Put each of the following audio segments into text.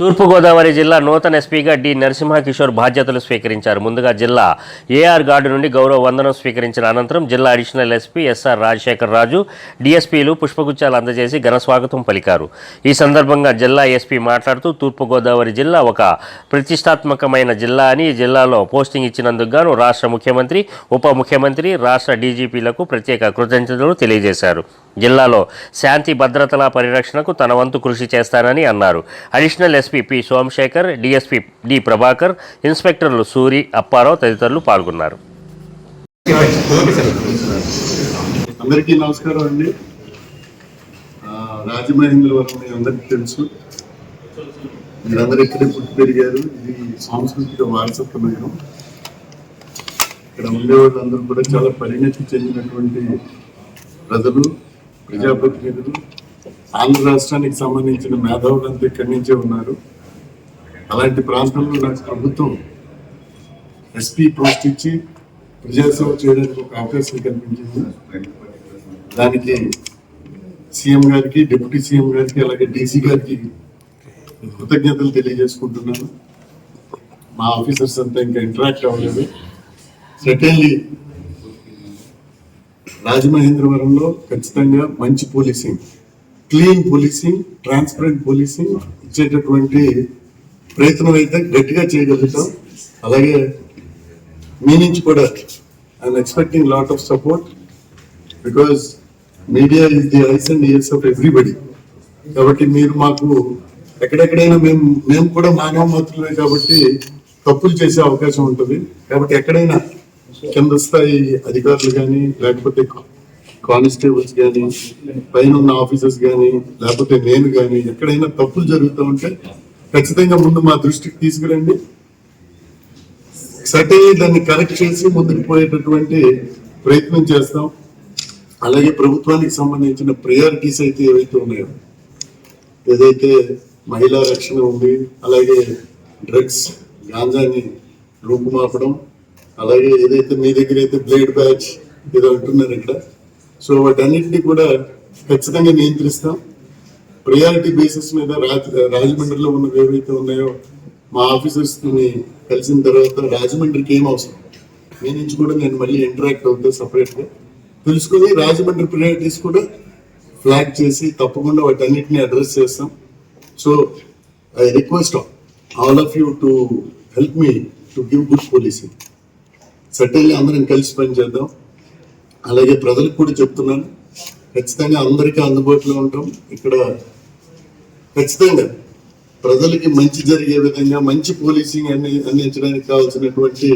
తూర్పుగోదావరి జిల్లా నూతన ఎస్పీగా డి నరసింహకిషోర్ బాధ్యతలు స్వీకరించారు. ముందుగా జిల్లా ఏఆర్ గార్డు నుండి గౌరవ వందనం స్వీకరించిన అనంతరం జిల్లా additional SP S R Rajasekhar Raju డిఎస్పీలు పుష్పగుచ్చాలు అందజేసి ఘన స్వాగతం పలికారు. ఈ సందర్భంగా జిల్లా ఎస్పీ మాట్లాడుతూ తూర్పుగోదావరి జిల్లా ఒక ప్రతిష్టాత్మకమైన జిల్లా అని ఈ జిల్లాలో పోస్టింగ్ ఇచ్చినందుకు గాను రాష్ట్ర ముఖ్యమంత్రి ఉప ముఖ్యమంత్రి రాష్ట్ర డీజీపీలకు ప్రత్యేక కృతజ్ఞతలు తెలియజేశారు. జిల్లాలో శాంతి భద్రతల పరిరక్షణకు తన వంతు కృషి చేస్తానని అన్నారు. Additional SP P Somashekar DSP D Prabhakar ఇన్స్పెక్టర్లు Suri Apparao తదితరులు పాల్గొన్నారు. అందరికీ నమస్కారం అండి. ఆ, రాజమహేంద్రవరం మీ అందరికీ తెలుసు. మీరందరూ ఇక్కడే పుట్టి పెరిగారు. ఇది సాంస్కృతిక వారసత్వ నగరం ఇక్కడ ఉండే వాళ్ళందరూ కూడా చాలా పరిణతి చెందినటువంటి ప్రజలు. ప్రజాప్రతినిధులు ఆంధ్ర రాష్ట్రానికి సంబంధించిన మేధావులంతా ఇక్కడి నుంచే ఉన్నారు. అలాంటి ప్రాంతంలో నాకు ప్రభుత్వం ఎస్పీ పోస్ట్ ఇచ్చి ప్రజాసేవ చేయడానికి ఒక అవకాశం కల్పించింది. దానికి సీఎం గారికి డిప్యూటీ సీఎం గారికి అలాగే డీసీ గారికి కృతజ్ఞతలు తెలియజేసుకుంటున్నాను. మా ఆఫీసర్స్ అంతా ఇంకా ఇంటరాక్ట్ అవ్వలేదు. సెకండ్లీ రాజమహేంద్రవరంలో ఖచ్చితంగా మంచి policing clean policing transparent policing ఇచ్చేటటువంటి ప్రయత్నం అయితే గట్టిగా చేయగలుగుతాం. అలాగే మీ నుంచి కూడా I'm expecting lot of support because media is the eyes and ears of everybody కాబట్టి మీరు మాకు ఎక్కడెక్కడైనా మేము మేము కూడా మానవ మాత్రమే కాబట్టి తప్పులు చేసే అవకాశం ఉంటుంది. కాబట్టి ఎక్కడైనా కింద స్థాయి అధికారులు కానీ లేకపోతే కానిస్టేబుల్స్ కానీ పైన ఉన్న ఆఫీసర్స్ కానీ లేకపోతే నేను కానీ ఎక్కడైనా తప్పులు జరుగుతూ ఉంటే ఖచ్చితంగా ముందు మా దృష్టికి తీసుకురండి. సర్టైన్ దాన్ని కరెక్ట్ చేసి ముందుకు పోయేటటువంటి ప్రయత్నం చేస్తాం. అలాగే ప్రభుత్వానికి సంబంధించిన ప్రయారిటీస్ అయితే ఏవైతే ఉన్నాయో ఏదైతే మహిళా రక్షణ ఉంది అలాగే డ్రగ్స్ గాంజాని రూపుమాపడం అలాగే ఏదైతే మీ దగ్గర అయితే బ్లేడ్ బ్యాచ్ ఏదో అంటున్నారు ఇక్కడ సో వాటన్నిటిని కూడా ఖచ్చితంగా నియంత్రిస్తాం. ప్రయారిటీ బేసిస్ మీద రాజ రాజమండ్రిలో ఉన్నవి ఏవైతే ఉన్నాయో మా ఆఫీసర్స్ని కలిసిన తర్వాత రాజమండ్రికి ఏం అవసరం? మీ నుంచి కూడా నేను మళ్ళీ ఇంటరాక్ట్ అవుతా సపరేట్గా తెలుసుకుని రాజమండ్రి ప్రయారిటీస్ కూడా ఫ్లాగ్ చేసి తప్పకుండా వాటన్నిటిని అడ్రస్ చేస్తాం. So I request all of you to help me to give good policing settle అందరం కలిసి పనిచేద్దాం అలాగే ప్రజలకు కూడా చెప్తున్నాను ఖచ్చితంగా అందరికీ అందుబాటులో ఉంటాం. ఇక్కడ ఖచ్చితంగా ప్రజలకి మంచి జరిగే విధంగా మంచి పోలీసింగ్ అన్ని అందించడానికి కావాల్సినటువంటి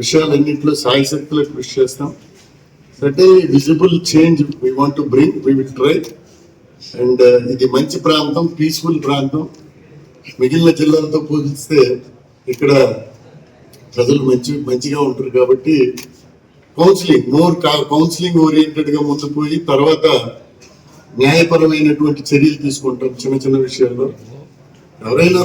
విషయాలన్నింటిలో సాయశక్తులకు కృషి చేస్తాం. Suddenly visible change we want to bring we will try and ఇది మంచి ప్రాంతం పీస్ఫుల్ ప్రాంతం. మిగిలిన జిల్లాలతో పోలిస్తే ఇక్కడ ప్రజలు మంచి మంచిగా ఉంటారు కాబట్టి కౌన్సిలింగ్ మోర్ కౌన్సిలింగ్ ఓరియంటెడ్గా ముందు పోయి తర్వాత న్యాయపరమైనటువంటి చర్యలు తీసుకుంటాం చిన్న చిన్న విషయాల్లో. ఎవరైనా